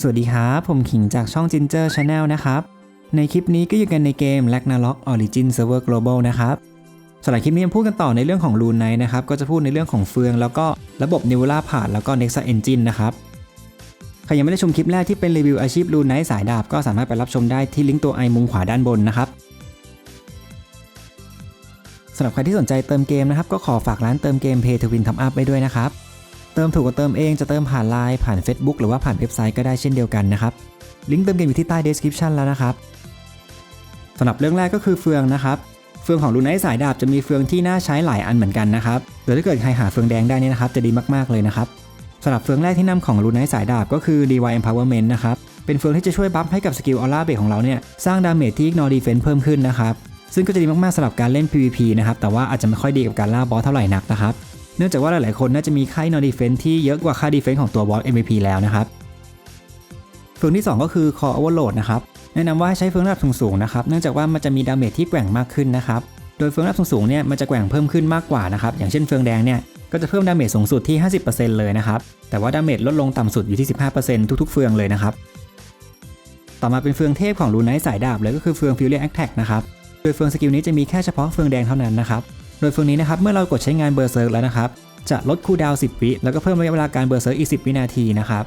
สวัสดีครับ ผมขิงจากช่อง Ginger Channel นะครับ ในคลิปนี้ก็อยู่กันในเกม Ragnarok Origin Server Global นะครับสำหรับคลิปนี้พูดกันต่อในเรื่องของ Rune Knight นะครับ ก็จะพูดในเรื่องของเฟือง แล้วก็ระบบ Nebula p a t แล้วก็ Nexa Engine นะครับ ใครยังไม่ได้ชมคลิปแรกที่เป็นรีวิวอาชีพ Rune Knight สายดาบ ก็สามารถไปรับชมได้ที่ลิงก์ตัวไอมุมขวาด้านบนนะครับสำหรับใครที่สนใจเติมเกมนะครับก็ขอฝากร้านเติมเกม Pay to Win Top Up ไว้ด้วยนะครับ เติมถูกกว่าเติมเองจะเติมผ่านไลน์ผ่าน Facebook หรือว่าผ่านเว็บไซต์ก็ได้เช่นเดียวกันนะครับ ลิงก์เติมเกมอยู่ที่ใต้ description แล้วนะครับสำหรับเรื่องแรกก็คือเฟืองนะครับเฟืองของลูไนท์สายดาบจะมีเฟืองที่น่าใช้หลายอันเหมือนกันนะครับโดยถ้าเกิดใครหาเฟืองแดงได้นี่นะครับจะดีมากๆเลยนะครับสำหรับเฟืองแรกที่นำของลูไนท์สายดาบก็คือ DY Empowerment นะครับเป็นเฟืองที่จะช่วยบัฟให้กับสกิลออร่าเบรของเราเนี่ยสร้างดาเมจที่ ignore defense เพิ่มขึ้นนะครับซึ่งก็จะดีมากๆสำหรับการเล่น PVP นะครับแต่ว่าอาจจะไม่ค่อยดีกับการล่าบอสเท่าไหร่นักนะครับ เนื่องจากว่าหลายๆคนน่าจะมีค่ายนอดีเฟนที่เยอะกว่าค่าดีเฟนของตัวบอส MVP แล้วนะครับเฟืองที่ 2 ก็คือ Core Overload นะครับแนะนำว่าให้ใช้เฟืองระดับสูงๆนะครับเนื่องจากว่ามันจะมีดาเมจที่แกว่งมากขึ้นนะครับโดยเฟืองระดับสูงๆเนี่ยมันจะแกว่งเพิ่มขึ้นมากกว่านะครับอย่างเช่นเฟืองแดงเนี่ยก็จะเพิ่มดาเมจสูงสุดที่ 50%เลยนะครับแต่ว่าดาเมจลดลงต่ำสุดอยู่ที่ 15%ทุกๆเฟืองเลยนะครับต่อมาเป็นเฟืองเทพของลูไนท์สายดาบเลยก็คือเฟือง Fury Attack นะครับโดยเฟืองสกิลนี้จะมีแค่เฉพาะเฟืองแดงเท่านั้นนะครับ โดยเฟืองนี้นะครับเมื่อเรากดใช้งานเบอร์เซิร์กแล้วนะครับ จะลดคูลดาวน์10 วิแล้วก็เพิ่มระยะเวลาการเบอร์เซิร์กอีก 10 วินาทีนะครับ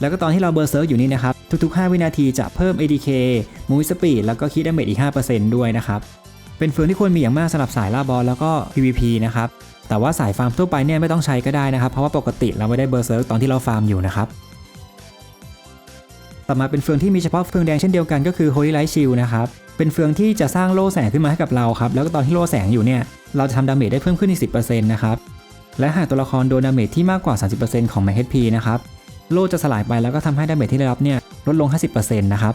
แล้วก็ตอนที่เราเบอร์เซิร์กอยู่นี่นะครับทุก ๆ 5 วินาทีจะเพิ่ม ADK Move Speed แล้วก็คิดดาเมจอีก 5%ด้วยนะครับเป็นเฟืองที่ควรมีอย่างมากสำหรับสายล่าบอลแล้วก็ PVP นะครับแต่ว่าสายฟาร์มทั่วไปเนี่ยไม่ต้องใช้ก็ได้นะครับ เพราะว่าปกติเราไม่ได้เบอร์เซิร์กตอนที่เราฟาร์มอยู่นะครับต่อมาเป็นเฟืองที่มีเฉพาะเฟืองแดงเช่นเดียวกันก็คือ Holy Light Shield นะครับ เป็นเฟืองที่จะสร้างโล่แสงขึ้นมาให้กับเราครับแล้วก็ตอนที่โล่แสงอยู่เนี่ยเราจะทำดาเมจได้เพิ่มขึ้นอีก10%นะครับและหากตัวละครโดนดาเมจที่มากกว่า 30%ของ MHP นะครับโล่จะสลายไปแล้วก็ทำให้ดาเมจที่ได้รับเนี่ยลดลง 50%นะครับ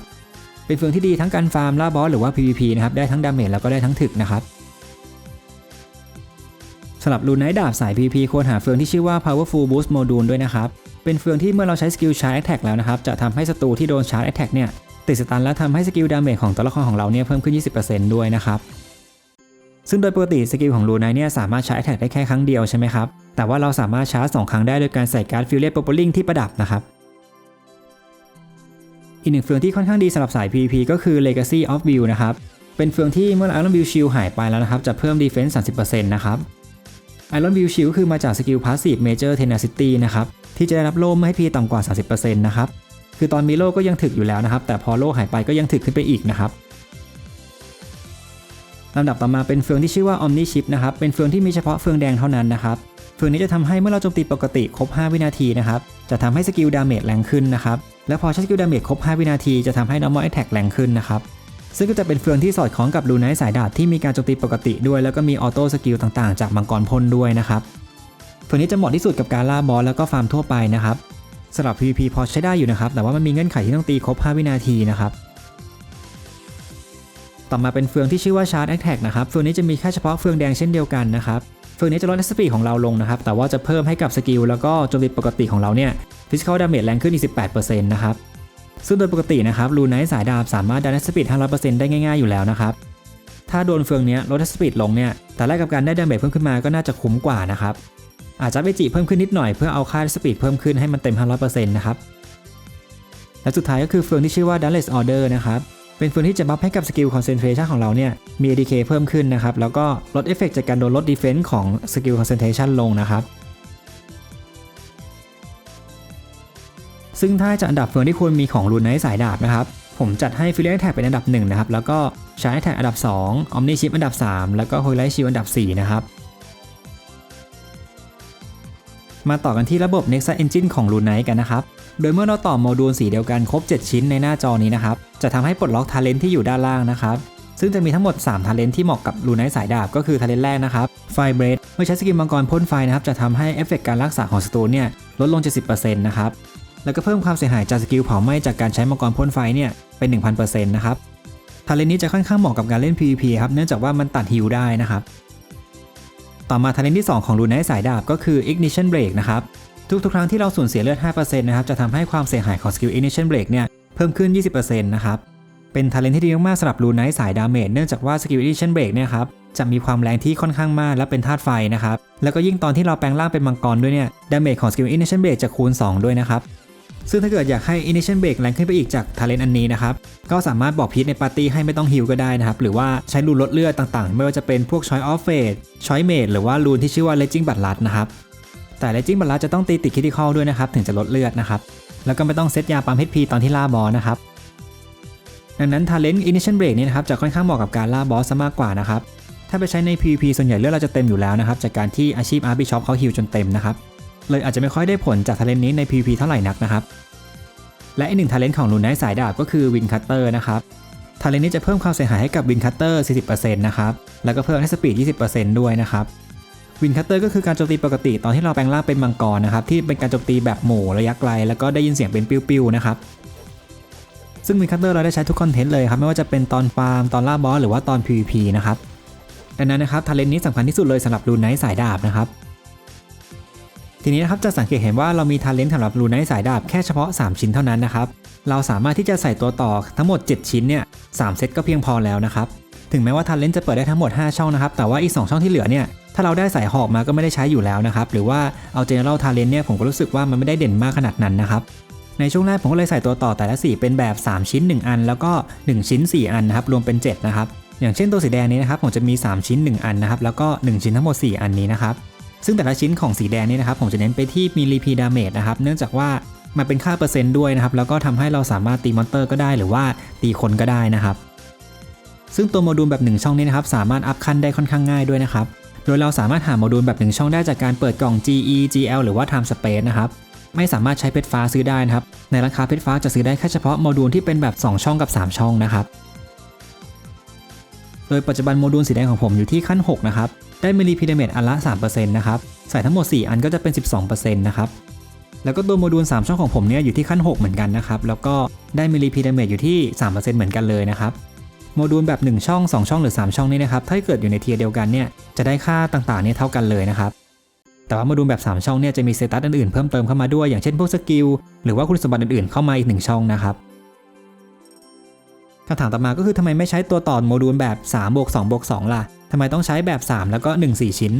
เป็นเฟืองที่ดีทั้งการฟาร์มล่าบอสหรือว่า PVP นะครับได้ทั้งดาเมจแล้วก็ได้ทั้งถึกนะครับสำหรับลูนไนท์ดาบสาย PVP ควรหาเฟืองที่ชื่อว่า Powerful Boost Module ด้วยนะครับเป็นเฟืองที่เมื่อเราใช้สกิลชาร์จแอทแทกแล้วนะครับจะทำให้ศัตรูที่โดนชาร์จแอทแทกเนี่ย ติดสตันและทำให้สกิลดาเมจของตัวละครของเราเนี่ยเพิ่มขึ้น 20%ด้วยนะครับ ซึ่งโดยปกติสกิลของลูไนเนี่ยสามารถใชาร์จแท็กได้แค่ครั้งเดียวใช่ไหมครับ แต่ว่าเราสามารถชาร์จ2ครั้งได้โดยการใส่การ์ดฟิลเลตโปโปลิงที่ประดับนะครับ อีกหนึ่งเฟืองที่ค่อนข้างดีสำหรับสาย PVP ก็คือ Legacy of View นะครับ เป็นเฟืองที่เมื่อ Iron View Shield หายไปแล้วนะครับจะเพิ่ม Defense 30%นะครับ Iron View Shield คือมาจากสกิล Passive Major Tenacity นะครับที่จะได้รับโล่ไม่ให้พีต่ำกว่า 30%นะครับ คือตอนมีโลก็ยังถึกอยู่แล้วนะครับ แต่พอโลหายไปก็ยังถึกขึ้นไปอีกนะครับลำดับต่อมาเป็นเฟืองที่ชื่อว่า Omni Chip นะครับ เป็นเฟืองที่มีเฉพาะเฟืองแดงเท่านั้นนะครับ เฟืองนี้จะทำให้เมื่อเราโจมตีปกติครบ 5 วินาทีนะครับ จะทำให้สกิลดาเมจแรงขึ้นนะครับ และพอใช้สกิลดาเมจครบ 5 วินาทีจะทำให้ normal attack แรงขึ้นนะครับ ซึ่งก็จะเป็นเฟืองที่สอดคล้องกับลูไนท์สายดาบที่มีการโจมตีปกติด้วย แล้วก็มีออโต้สกิลต่างๆ จากมังกรพ่นด้วยนะครับ เฟืองนี้จะเหมาะที่สุดกับการล่าบอสแล้วก็ฟาร์มทั่วไปนะครับ สำหรับ PVP พอใช้ได้อยู่นะครับ แต่ว่ามันมีเงื่อนไขที่ต้องตีครบ 5 วินาทีนะครับ ต่อมาเป็นเฟืองที่ชื่อว่า Charge Attack นะครับ เฟืองนี้จะมีแค่เฉพาะเฟืองแดงเช่นเดียวกันนะครับ เฟืองนี้จะลดสปีดของเราลงนะครับ แต่ว่าจะเพิ่มให้กับสกิลแล้วก็โจมตีปกติของเราเนี่ย Physical Damage แรงขึ้นอีก 18%นะครับ ซึ่งโดยปกตินะครับลูไนท์สายดาบสามารถดันสปีด500%ได้ง่ายๆอยู่แล้วนะครับ ถ้าโดนเฟืองนี้ลดสปีดลงเนี่ย แต่แลกกับการได้ดาเมจเพิ่มขึ้นมาก็น่าจะคุ้มกว่านะครับ อาจจะไปจีเพิ่มขึ้นนิดหน่อยเพื่อเอาค่าสปีดเพิ่มขึ้นให้มันเต็ม 500%นะครับและสุดท้ายก็คือเฟืองที่ชื่อว่า Dauntless Order นะครับเป็นเฟืองที่จะบัฟให้กับสกิล Concentration ของเราเนี่ยมี ADK เพิ่มขึ้นนะครับแล้วก็ลดเอฟเฟกจากการโดนลด Defense ของสกิล Concentration ลงนะครับซึ่งถ้าจะอันดับเฟืองที่ควรมีของรูนไนท์สายดาบนะครับผมจัดให้ฟิลเลอร์แท็กเป็นอันดับ1นะครับแล้วก็ชาร์แท็กอันดับ2 Omni Chip อันดับ 3 แล้วก็ Holy Shield อันดับ4นะครับ มาต่อกันที่ระบบ Nexa Engine ของ Rune Knight กันนะครับ โดยเมื่อเราต่อโมดูลสีเดียวกันครบ 7 ชิ้นในหน้าจอนี้นะครับ จะทำให้ปลดล็อกทาเลนที่อยู่ด้านล่างนะครับ ซึ่งจะมีทั้งหมด3ทาเลนที่เหมาะกับ Rune Knight สายดาบ ก็คือทาเลนแรกนะครับ Fire b r e a t เมื่อใช้สกิลมังกรพ่นไฟนะครับ จะทำให้เอฟเฟกการรักษาของศัตรูเนี่ยลดลง 70%นะครับ แล้วก็เพิ่มความเสียหายจากสกิลเผาไหม้จากการใช้มังกรพ่นไฟเนี่ยเป็น 1000%นะครับทาเลนนี้จะค่อนข้างเหมาะกับการเล่น PVP ครับ เนื่องจากว่ามันตัดฮิลได้นะครับ ต่อมาทาเลนที่ 2 ของ Rune Knight สายดาบก็คือ Ignition Break นะครับ ทุกๆ ครั้งที่เราสูญเสียเลือด 5%นะครับ จะทำให้ความเสียหายของสกิล Ignition Break เนี่ยเพิ่มขึ้น 20%นะครับ เป็นทาเลนที่ดีมากๆสำหรับ Rune Knight สายดาเมจเนื่องจากว่าสกิล Ignition Break เนี่ยครับจะมีความแรงที่ค่อนข้างมากและเป็นธาตุไฟนะครับ แล้วก็ยิ่งตอนที่เราแปลงร่างเป็นมังกรด้วยเนี่ย ดาเมจของสกิล Ignition Break จะคูณ 2 ด้วยนะครับ ซึ่งถ้าเกิดอยากให้ Initial Break แรงขึ้นไปอีกจากทาเลนอันนี้นะครับ ก็สามารถบอกพีทในปาร์ตี้ให้ไม่ต้องฮิลก็ได้นะครับ หรือว่าใช้รูนลดเลือดต่างๆ ไม่ว่าจะเป็นพวก Choice of Fate Choice Mate หรือว่ารูนที่ชื่อว่า Raging b a d l u d นะครับ แต่ Raging b a d l u d จะต้องตีติด Critical ด้วยนะครับถึงจะลดเลือดนะครับ แล้วก็ไม่ต้องเซตยาปั๊ม HP ตอนที่ล่าบอสนะครับ ดังนั้น Talent Initial Break นี่นะครับจะค่อนข้างเหมาะกับการล่าบอสซะมากกว่านะครับ ถ้าไปใช้ใน PVP ส่วนใหญ่เลือดเราจะเต็มอยู่แล้วนะครับจากการที่อาชีพ Art Bishop เขาฮิลจนเต็มนะครับ เลยอาจจะไม่ค่อยได้ผลจาก Talent นี้ใน PVP เท่าไหร่นักนะครับ และอีกหนึ่ง Talent ของลูนไนท์สายดาบก็คือ Wind Cutter นะครับ Talent นี้จะเพิ่มความเสียหายให้กับ Wind Cutter 40%นะครับ แล้วก็เพิ่มให้สปีด 20%ด้วยนะครับ Wind Cutter ก็คือการโจมตีปกติตอนที่เราแปลงร่างเป็นมังกรนะครับที่เป็นการโจมตีแบบหมู่ระยะไกล แล้วก็ได้ยินเสียงเป็นปิ้วๆนะครับซึ่ง Wind Cutter เราได้ใช้ทุกคอนเทนต์เลยครับไม่ว่าจะเป็นตอนฟาร์มตอนล่าบอสหรือว่าตอน PVP นะครับดังนั้นนะครับ Talent นี้สำคัญที่สุดเลยสำหรับลูนไนท์สายดาบนะครับ ทีนี้นะครับจะสังเกตเห็นว่าเรามีทาเลนต์สำหรับรูนไนสายดาบแค่เฉพาะ 3 ชิ้นเท่านั้นนะครับเราสามารถที่จะใส่ตัวต่อทั้งหมด 7 ชิ้นเนี่ยสเซตก็เพียงพอแล้วนะครับถึงแม้ว่าทาเลนต์จะเปิดได้ทั้งหมด 5 ช่องนะครับแต่ว่าอีก 2 ช่องที่เหลือเนี่ยถ้าเราได้ใส่หอกมาก็ไม่ได้ใช้อยู่แล้วนะครับหรือว่าเอา General Talent เนี่ยผมก็รู้สึกว่ามันไม่ได้เด่นมากขนาดนั้นนะครับในช่วงแรกผมก็เลยใส่ตัวต่อแต่ละสีเป็นแบบ 3 ชิ้น 1 อัน แล้วก็ 1 ชิ้น 4 อันนะครับรวมเป็น 7 นะครับอย่างเช่นตัวสีแดงนี้นะครับผมจะมี 3 ชิ้น 1 อันนะครับแล้วก็ 1 ชิ้นทั้งหมด 4 อันนี้นะครับ ซึ่งแต่ละชิ้นของสีแดงนี่นะครับผมจะเน้นไปที่มีรีพีดาเมจนะครับเนื่องจากว่ามันเป็นค่าเปอร์เซ็นต์ด้วยนะครับแล้วก็ทำให้เราสามารถตีมอนเตอร์ก็ได้หรือว่าตีคนก็ได้นะครับซึ่งตัวโมดูลแบบ 1 ช่องนี้นะครับสามารถอัพขั้นได้ค่อนข้างง่ายด้วยนะครับโดยเราสามารถหาโมดูลแบบ 1 ช่องได้จากการเปิดกล่อง GE GL หรือว่า Time Space นะครับไม่สามารถใช้เพชรฟ้าซื้อได้นะครับในราคาเพชรฟ้าจะซื้อได้แค่เฉพาะโมดูลที่เป็นแบบ 2 ช่องกับ 3 ช่องนะครับโดยปัจจุบันโมดูลสีแดงของผมอยู่ที่ขั้น 6 นะครับ ได้มิลลิพีเดเมตอันละ 3%นะครับ ใส่ทั้งหมด 4 อันก็จะเป็น 12%นะครับ แล้วก็ตัวโมดูล 3 ช่องของผมเนี่ยอยู่ที่ขั้น 6 เหมือนกันนะครับ แล้วก็ได้มิลลิพีเดเมตอยู่ที่ 3%เหมือนกันเลยนะครับ โมดูลแบบ 1 ช่อง 2 ช่องหรือ 3 ช่องนี้นะครับ ถ้าเกิดอยู่ในเทียร์เดียวกันเนี่ยจะได้ค่าต่างๆเนี่ยเท่ากันเลยนะครับ แต่ว่าโมดูลแบบ 3 ช่องเนี่ยจะมีสเตตัสอื่นๆเพิ่มเติมเข้ามาด้วย อย่างเช่นพวกสกิลหรือว่าคุณสมบัติอื่นๆเข้ามาอีก1ช่องนะครับคำถามต่อมาก็คือทำไมไม่ใช้ตัวต่อโมดูลแบบ3บวก2บวก2ล่ะ ทำไมต้องใช้แบบ 3 แล้วก็ 1 4 ชิ้น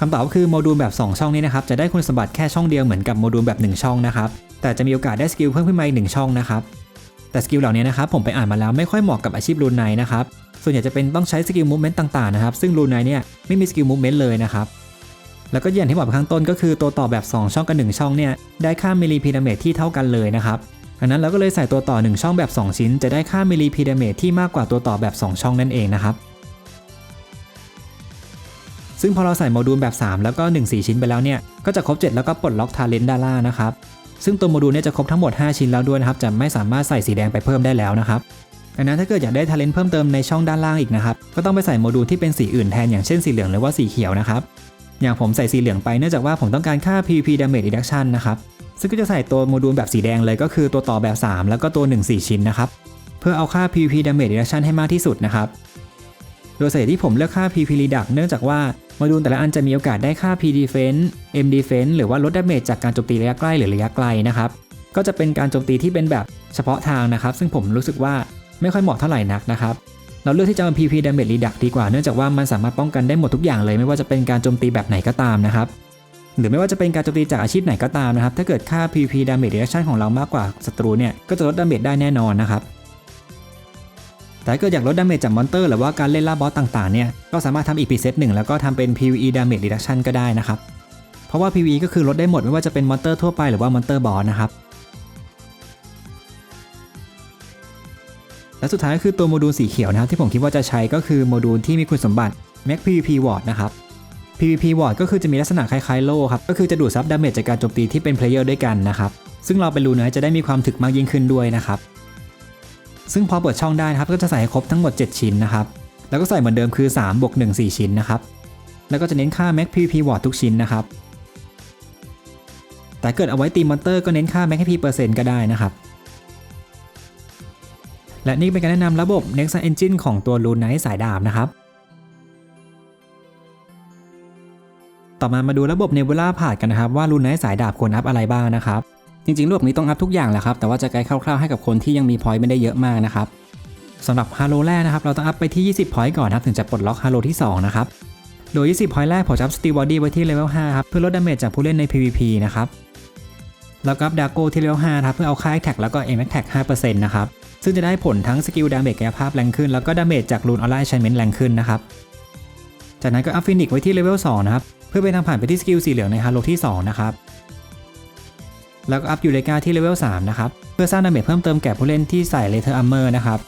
คำตอบก็คือโมดูลแบบ 2 ช่องนี้นะครับจะได้คุณสมบัติแค่ช่องเดียวเหมือนกับโมดูลแบบ 1 ช่องนะครับแต่จะมีโอกาสได้สกิลเพิ่มขึ้นมาอีก1ช่องนะครับแต่สกิลเหล่านี้นะครับผมไปอ่านมาแล้วไม่ค่อยเหมาะกับอาชีพรูนไนนะครับส่วนใหญ่จะเป็นต้องใช้สกิลมูฟเมนต์ต่างๆนะครับซึ่งรูนไนเนี่ยไม่มีสกิลมูฟเมนต์เลยนะครับแล้วก็อย่างที่บอกไปข้างต้นก็คือตัวต่อแบบ 2 ช่องกับ1ช่องเนี่ยได้ค่ามิลลิพีดาเมจที่เท่ากันเลยนะครับดังนั้นเราก็เลยใส่ตัวต่อ 1 ช่องแบบ 2 ชิ้น จะได้ค่ามิลลิพีดเมจที่มากกว่าตัวต่อแบบ 2 ช่องนั่นเองนะครับ ซึ่งพอเราใส่โมดูลแบบ 3 แล้วก็ 1 4 ชิ้นไปแล้วเนี่ย ก็จะครบ 7 แล้วก็ปลดล็อกทาเลนต์ด้านล่างนะครับ ซึ่งตัวโมดูลเนี่ยจะครบทั้งหมด 5 ชิ้นแล้วด้วยนะครับ จะไม่สามารถใส่สีแดงไปเพิ่มได้แล้วนะครับดังนั้นถ้าเกิดอยากได้ทาเลนต์เพิ่มเติมในช่องด้านล่างอีกนะครับ ก็ต้องไปใส่โมดูลที่เป็นสีอื่นแทนอย่างเช่นสีเหลืองหรือว่าสีเขียวนะครับ อย่างผมใส่สีเหลืองไปเนื่องจากว่าผมต้องการค่า PVP Damage Reduction นะครับ ซึ่งก็จะใส่ตัวโมดูลแบบสีแดงเลยก็คือตัวต่อแบบ 3 แล้วก็ตัว 1 4 ชิ้นนะครับ เพื่อเอาค่า PVP Damage Reduction ให้มากที่สุดนะครับ โดยสาเหตุที่ผมเลือกค่า PVP Reduct เนื่องจากว่า โมดูลแต่ละอันจะมีโอกาสได้ค่า P Defense M Defense หรือว่าลดดาเมจจากการโจมตีระยะใกล้หรือระยะไกลนะครับ ก็จะเป็นการโจมตีที่เป็นแบบเฉพาะทางนะครับ ซึ่งผมรู้สึกว่าไม่ค่อยเหมาะเท่าไหร่นักนะครับ เราเลือกที่จะเอา PP Damage Reduct ดีกว่า เนื่องจากว่ามันสามารถป้องกันได้หมดทุกอย่างเลย ไม่ว่าจะเป็นการโจมตีแบบไหนก็ตามนะครับ หรือไม่ว่าจะเป็นการโจมตีจากอาชีพไหนก็ตามนะครับ ถ้าเกิดค่า PP Damage Reduction ของเรามากกว่าศัตรูเนี่ย ก็จะลดดาเมจได้แน่นอนนะครับ แต่เกิดอยากลดดาเมจจากมอนเตอร์หรือว่าการเล่นล่าบอสต่างๆเนี่ยก็สามารถทำอีกพีเซตหนึ่งแล้วก็ทำเป็น PVE Damage Reduction ก็ได้นะครับเพราะว่า PVE ก็คือลดได้หมดไม่ว่าจะเป็นมอนเตอร์ทั่วไปหรือว่ามอนเตอร์บอสนะครับและสุดท้ายก็คือตัวโมดูลสีเขียวนะครับที่ผมคิดว่าจะใช้ก็คือโมดูลที่มีคุณสมบัติ Max PVP Ward นะครับ PVP Ward ก็คือจะมีลักษณะคล้ายๆโล่ครับก็คือจะดูดซับดาเมจจากการโจมตีที่เป็นเพลเยอร์ด้วยกันนะครับซึ่งเราเป็นรูนไนจะได้มีความถึกมากยิ่งขึ้นด้วยนะครับ ซึ่งพอเปิดช่องได้นะครับก็จะใส่ครบทั้งหมด 7 ชิ้นนะครับ แล้วก็ใส่เหมือนเดิมคือ3บวก1 4 ชิ้นนะครับ แล้วก็จะเน้นค่า Max pp Ward ทุกชิ้นนะครับ แต่เกิดเอาไว้ตีมอนเตอร์ก็เน้นค่า Max HP เปอร์เซ็นต์ก็ได้นะครับ และนี่เป็นการแนะนำระบบ Nexus Engine ของตัว Rune Knight สายดาบนะครับ ต่อมามาดูระบบ Nebula ผ่านกันนะครับว่า Rune Knight สายดาบควรอัพอะไรบ้างนะครับ จริงๆระบบนี้ต้องอัพทุกอย่างแหละครับ แต่ว่าจะไกด์คร่าวๆให้กับคนที่ยังมีพอยต์ไม่ได้เยอะมากนะครับสำหรับฮาโลแรกนะครับ เราต้องอัพไปที่ 20พอยต์ก่อนนะครับ ถึงจะปลดล็อกฮาโลที่ 2 นะครับ โดย 20พอยต์แรกผมจะอัพ Steel Body ไว้ที่เลเวล5ครับ เพื่อลดดาเมจจากผู้เล่นใน PVP นะครับ แล้วก็อัพดาโก้ที่เลเวล5ครับ เพื่อเอาค่าแท็กแล้วก็เอ็มแท็ก5%นะครับ ซึ่งจะได้ผลทั้งสกิลดาเมจกายภาพแรงขึ้น แล้วก็ดาเมจจากรูนออนไลน์ชันเมนแรงขึ้นนะครับ จากนั้นก็อัพฟินิกไว้ที่เลเวล2นะครับ เพื่อเป็นทางผ่านไปที่สกิลสีเหลืองในฮาโลที่2นะครับ แล้วก็อัพยูเลกาที่เลเวล3นะครับ เพื่อสร้างดาเมจเพิ่มเติมแก่ผู้เล่นที่ใส่เลเทอร์อัมเมอร์นะครับ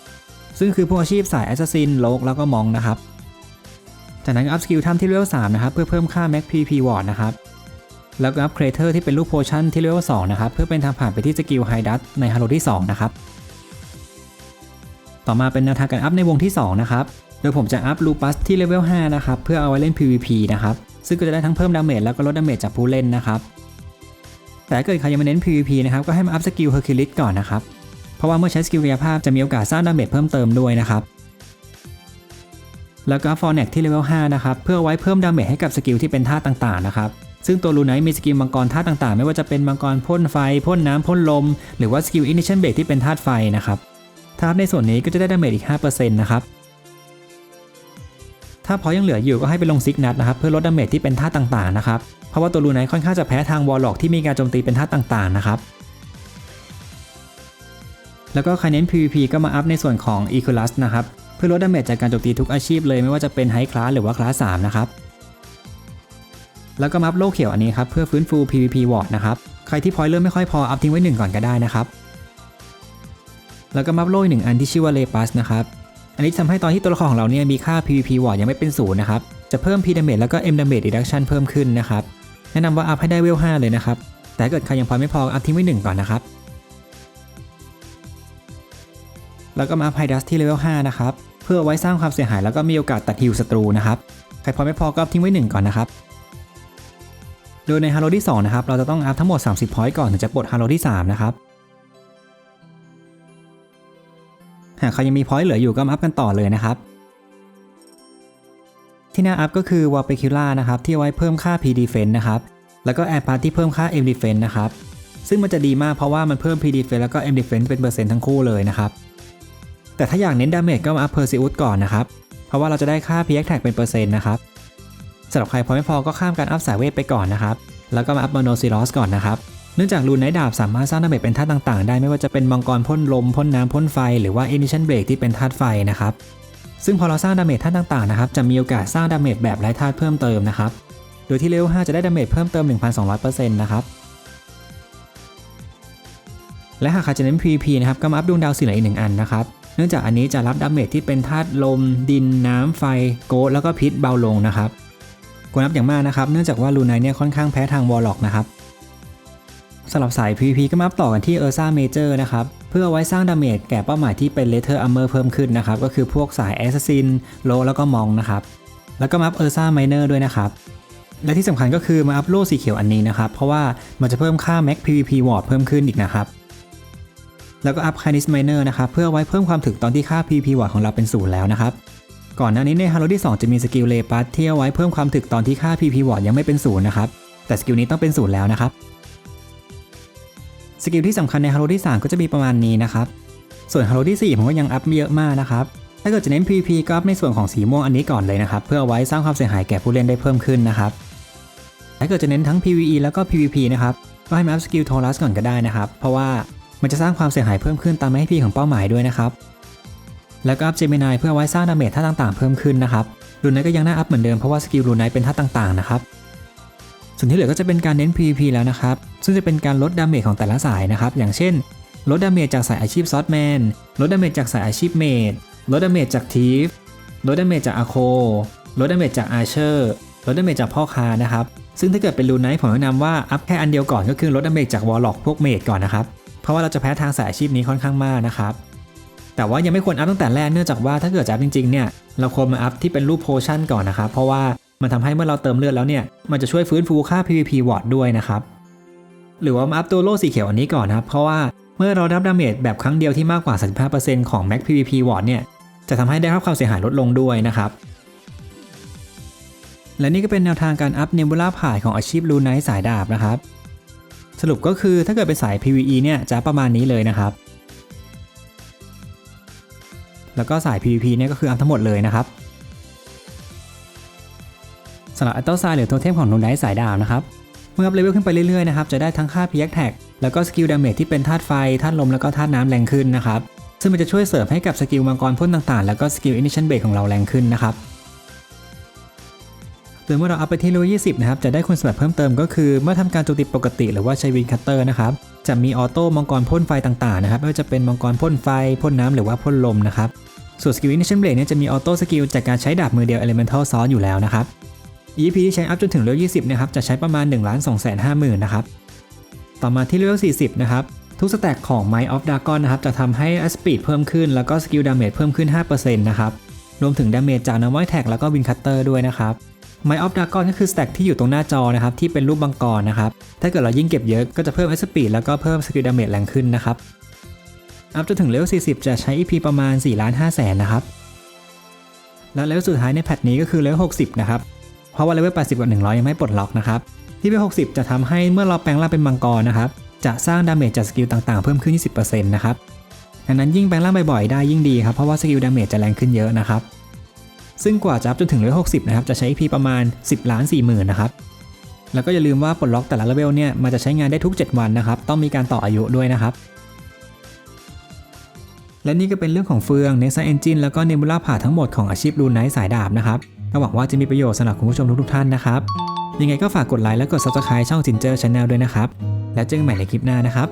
ซึ่งคือพวกอาชีพสายแอสซัสซินโลกแล้วก็มองนะครับ จากนั้นอัพสกิลทำที่เลเวล3นะครับ เพื่อเพิ่มค่าแม็กพีพีวอร์ดนะครับ แล้วก็อัพเครเทอร์ที่เป็นลูกโพชั่นที่เลเวล2นะครับ เพื่อเป็นทางผ่านไปที่สกิลไฮดัตในฮาโลที่ 2 นะครับ ต่อมาเป็นแนวทางการอัพในวงที่ 2 นะครับ โดยผมจะอัพลูปัสที่เลเวล5นะครับ เพื่อเอาไว้เล่น PVP นะครับ ซึ่งก็จะได้ทั้งเพิ่มดาเมจแล้วก็ลดดาเมจจากผู้เล่นนะครับ แต่เกิดใครยังม่เน้น PVP นะครับก็ให้มาอัพสกิลเฮอร์คิวลิสก่อนนะครับ เพราะว่าเมื่อใช้สกิลกายภาพจะมีโอกาสสร้างดาเมจเพิ่มเติมด้วยนะครับแล้วก็ฟอร์เน็กที่เลเวล5นะครับเพื่อไว้เพิ่มดาเมจให้กับสกิลที่เป็นท่าต่างๆนะครับซึ่งตัวลูไนท์มีสกิลมังกรธาตุต่างๆ ไม่ว่าจะเป็นมังกรพ่นไฟพ่นน้ำพ่นลม หรือว่าสกิลอินิชันเบรกที่เป็นธาตุไฟนะครับถ้าในส่วนนี้ก็จะได้ดาเมจอีก 5%นะครับ ถ้าพอยังเหลืออยู่ก็ให้ไปลงซิกนัทนะครับเพื่อลดดาเมจที่เป็นธาต่างๆนะครับ เพราะว่าตัวลูไนค่อนข้างจะแพ้ทางวอลล็อกที่มีการโจมตีเป็นธาต่างๆนะครับ แล้วก็ใครเน้น PVP ก็มาอัพในส่วนของ e q u i l u s นะครับเพื่อลดดาเมจจากการโจมตีทุกอาชีพเลยไม่ว่าจะเป็นไฮคลาสหรือว่าคลาส3นะครับ แล้วก็มาอัพโลกเขียวอันนี้ครับเพื่อฟื้นฟู PVP วอร์ดนะครับ ใครที่พอยเริ่มไม่ค่อยพออัพทิ้งไว้หนึ่งก่อนก็ได้นะครับ แล้วก็มาอัพโลกอีกหนึ่งอันที่ชื่อว่าเลปัสนะครับ อันนี้ทำให้ตอนที่ตัวละครของเราเนี่ยมีค่า PVP วอร์ดยังไม่เป็นศูนย์นะครับ จะเพิ่ม P damage แล้วก็ M damage reduction เพิ่มขึ้นนะครับ แนะนำว่าอัพให้ได้เวล 5 เลยนะครับ แต่ถ้าเกิดใครยังพอไม่พออัพทิ้งไว้หนึ่งก่อนนะครับ แล้วก็มาอัพไฮดัสที่เลเวล 5 นะครับ เพื่อไว้สร้างความเสียหายแล้วก็มีโอกาสตัดฮิวศัตรูนะครับ ใครพอไม่พอก็อัพทิ้งไว้หนึ่งก่อนนะครับ โดยในฮาโลที่2นะครับ เราจะต้องอัพทั้งหมด 30พอยต์ก่อนถึงจะปลดฮาโลที่3นะครับ หากใครยังมีพอยต์เหลืออยู่ก็มาอัพกันต่อเลยนะครับ ที่น่าอัพก็คือ w a l p e c u l a นะครับที่เอาไว้เพิ่มค่า P defense นะครับ แล้วก็ Air Pass ที่เพิ่มค่า M defense นะครับ ซึ่งมันจะดีมากเพราะว่ามันเพิ่ม P defense แล้วก็ M defense เป็นเปอร์เซ็นต์ทั้งคู่เลยนะครับ แต่ถ้าอยากเน้นดาเมจก็มาอัพ Perseus ก่อนนะครับ เพราะว่าเราจะได้ค่า P attack เป็นเปอร์เซ็นต์นะครับสำหรับใครพอไม่พอก็ข้ามการอัพสายเวทไปก่อนนะครับ แล้วก็มาอัพ Monoceros ก่อนนะครับ เนื่องจากรูนไนดาบสามารถสร้างดาเมจเป็นธาตุต่างๆ ได้ไม่ว่าจะเป็นมังกรพ่นลมพ่นน้ำพ่นไฟ หรือว่า Ignition Break ที่เป็นธาตุไฟนะครับ ซึ่งพอเราสร้างดาเมจธาตุต่างๆนะครับจะมีโอกาสสร้างดาเมจแบบไร้ธาตุเพิ่มเติมนะครับ โดยที่เลเวล5จะได้ดาเมจเพิ่มเติม 1,200%นะครับและหากใครจะเน้น PVP นะครับก็มาอัพดวงดาวสีเหลืองอีกหนึ่งอันนะครับเนื่องจากอันนี้จะรับดาเมจที่เป็นธาตุลม ดิน น้ำ ไฟ โกดแล้วก็พิษเบาลงนะครับควรนับอย่างมากนะครับ เนื่องจากว่าลูไนเนี่ยค่อนข้างแพ้ทางวอลล็อกนะครับ สำหรับสาย PVP ก็มาอัพต่อกันที่ Ursa Major นะครับ เพื่ออไว้สร้างดาเมจแก่เป้าหมายที่เป็น Letter Armor เพิ่มขึ้นนะครับ ก็คือพวกสาย Assassin โลแล้วก็มองนะครับ แล้วก็มาอัพ Ursa Minor ด้วยนะครับ และที่สำคัญก็คือมาอัพโล่สีเขียวอันนี้นะครับ เพราะว่ามันจะเพิ่มค่า Max PVP Ward เพิ่มขึ้นอีกนะครับ แล้วก็อัพ Kindness Minor นะครับ เพื่อไว้เพิ่มความถึกตอนที่ค่า PVP Ward ของเราเป็นศูนย์แล้วนะครับก่อนหน้านี้ในฮาร์โลที่ 2 จะมีสกิลเลปัสที่เอาไว้เพิ่มความถึกตอนที่ค่า PVP Ward ยังไม่เป็นศูนย์นะครับ แต่สกิลนี้ต้องเป็นศูนย์แล้วนะครับ สกิลที่สำคัญในฮาโลที่ 3 ก็จะมีประมาณนี้นะครับ ส่วนฮาโลที่ 4 ผมก็ยังอัพไม่เยอะมากนะครับ ถ้าเกิดจะเน้น PVP ก็อัพในส่วนของสีม่วงอันนี้ก่อนเลยนะครับ เพื่ออไว้สร้างความเสียหายแก่ผู้เล่นได้เพิ่มขึ้นนะครับ ถ้าเกิดจะเน้นทั้ง PVE แล้วก็ PVP นะครับ ก็ให้มาอัพสกิลโทรัสก่อนก็ได้นะครับ เพราะว่ามันจะสร้างความเสียหายเพิ่มขึ้นตาม HP ของเป้าหมายด้วยนะครับ แล้วก็อัพเจมินายเพื่อไว้สร้างดาเมจท่าต่างๆ เพิ่มขึ้นนะครับรูนไนก็ยังน่าอัพเหมือนเดิมเพราะว่าสกิลรูนไนเป็นท่าต่างๆนะครับ ส่วนที่เหลือก็จะเป็นการเน้น PVP แล้วนะครับ ซึ่งจะเป็นการลดดาเมจของแต่ละสายนะครับ อย่างเช่น ลดดาเมจจากสายอาชีพซอสแมน ลดดาเมจจากสายอาชีพเมด ลดดาเมจจากทีฟ ลดดาเมจจากอาโค ลดดาเมจจากอาเชอร์ ลดดาเมจจากพ่อค้านะครับ ซึ่งถ้าเกิดเป็นรูนไนท์ผมแนะนำว่าอัพแค่อันเดียวก่อนก็คือลดดาเมจจากวอลล็อกพวกเมดก่อนนะครับ เพราะว่าเราจะแพ้ทางสายอาชีพนี้ค่อนข้างมากนะครับแต่ว่ายังไม่ควรอัพตั้งแต่แรกเนื่องจากว่าถ้าเกิดจะอัพจริงๆเนี่ยเราควรมาอัพที่เป็นรูปโพชั่นก่อนนะครับเพราะว่า มันทำให้เมื่อเราเติมเลือดแล้วเนี่ย มันจะช่วยฟื้นฟูค่า PVP วอร์ดด้วยนะครับ หรือว่ามาอัพตัวโล่สีเขียวอันนี้ก่อนนะครับ เพราะว่าเมื่อเรารับดาเมจแบบครั้งเดียวที่มากกว่า 35%ของ Max PVP วอร์ดเนี่ย จะทำให้ได้รับความเสียหายลดลงด้วยนะครับ และนี่ก็เป็นแนวทางการอัพเนบูล่าผ่ายของอาชีพลูไนท์สายดาบนะครับ สรุปก็คือถ้าเกิดเป็นสาย PVE เนี่ยจะประมาณนี้เลยนะครับ แล้วก็สาย PVP เนี่ยก็คืออัพทั้งหมดเลยนะครับำหรับอัตโตซายหรือโทเทมของนูไนท์สายดาบนะครับ เมื่ออัพเลเวลขึ้นไปเรื่อยๆนะครับจะได้ทั้งค่า PX Tag แล้วก็สกิลดาเมจที่เป็นธาตุไฟธาตุลมแล้วก็ธาตุน้ำแรงขึ้นนะครับซึ่งมันจะช่วยเสริมให้กับสกิลมังกรพ่นต่างๆ แล้วก็สกิล Ignition Blade ของเราแรงขึ้นนะครับโดยเมื่อเราอัพไปที่เลเวล20 นะครับ จะได้คุณสมบัติเพิ่มเติมก็คือ เมื่อทำการโจมตีปกติหรือว่าใช้วินคัตเตอร์นะครับ จะมีออโต้มังกรพ่นไฟต่างๆนะครับ ไม่ว่าจะเป็นมังกรพ่นไฟพ่นน้ำหรือว่าพ่นลมนะครับ ส่วนสกิล Ignition Blade เนี่ยจะมีออโต้สกิลจากการใช้ดาบมือเดียว Elemental ซ้อนอยู่แล้วนะครับ EP ที่ใช้อัพจนถึงเลเวล20นะครับจะใช้ประมาณ1 2 5 0 0 0 0นะครับต่อมาที่เลเวล40นะครับทุกสแต็กของ Might of Dragon นะครับจะทำให้ Speed เพิ่มขึ้นแล้วก็สกิลดาเมจเพิ่มขึ้น 5%นะครับรวมถึงดาเมจจาก Normal Attack แล้วก็ Wind Cutter ด้วยนะครับ Might of Dragon ก็คือสแต็กที่อยู่ตรงหน้าจอนะครับที่เป็นรูปมังกรนะครับถ้าเกิดเรายิ่งเก็บเยอะก็จะเพิ่ม Speed แล้วก็เพิ่มสกิลดาเมจแรงขึ้นนะครับอัพจนถึงเลเวล40 จะใช้ EP ประมาณ4ล้าน5แสนนะครับแล้วเลเวลสุดท้ายในแพทนี้ก็คือเลเวล60นะครับ เพราะว่าเลเวล80กับ100 ยังไม่ปลดล็อกนะครับ ที่เลเวล60 จะทำให้เมื่อเราแปลงร่างเป็นมังกรนะครับ จะสร้างดาเมจจากสกิลต่างๆ เพิ่มขึ้น 20%นะครับ ดังนั้นยิ่งแปลงร่างบ่อยๆ ได้ยิ่งดีครับ เพราะว่าสกิลดาเมจจะแรงขึ้นเยอะนะครับ ซึ่งกว่าจะอัพจนถึงเลเวล60 นะครับ จะใช้ EP ประมาณ 10 ล้าน4หมื่นนะครับ แล้วก็อย่าลืมว่าปลดล็อกแต่ละเลเวลเนี่ย มันจะใช้งานได้ทุก 7 วันนะครับ ต้องมีการต่ออายุด้วยนะครับและนี่ก็เป็นเรื่องของเฟือง n e x a Engine แล้วก็ Nebula ผ่าทั้งหมดของอาชีพรูนไนท์สายดาบนะครับ ก็หวังว่าจะมีประโยชน์สำหรับคุณผู้ชมทุกๆท่านนะครับ ยังไงก็ฝากกดไลค์และกด Subscribe ช่องจินเจอร์ชาแนลด้วยนะครับ แล้วเจอกันใหม่ในคลิปหน้านะครับ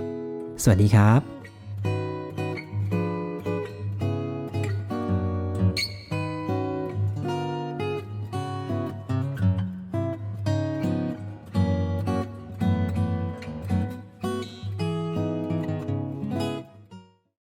สวัสดีครับ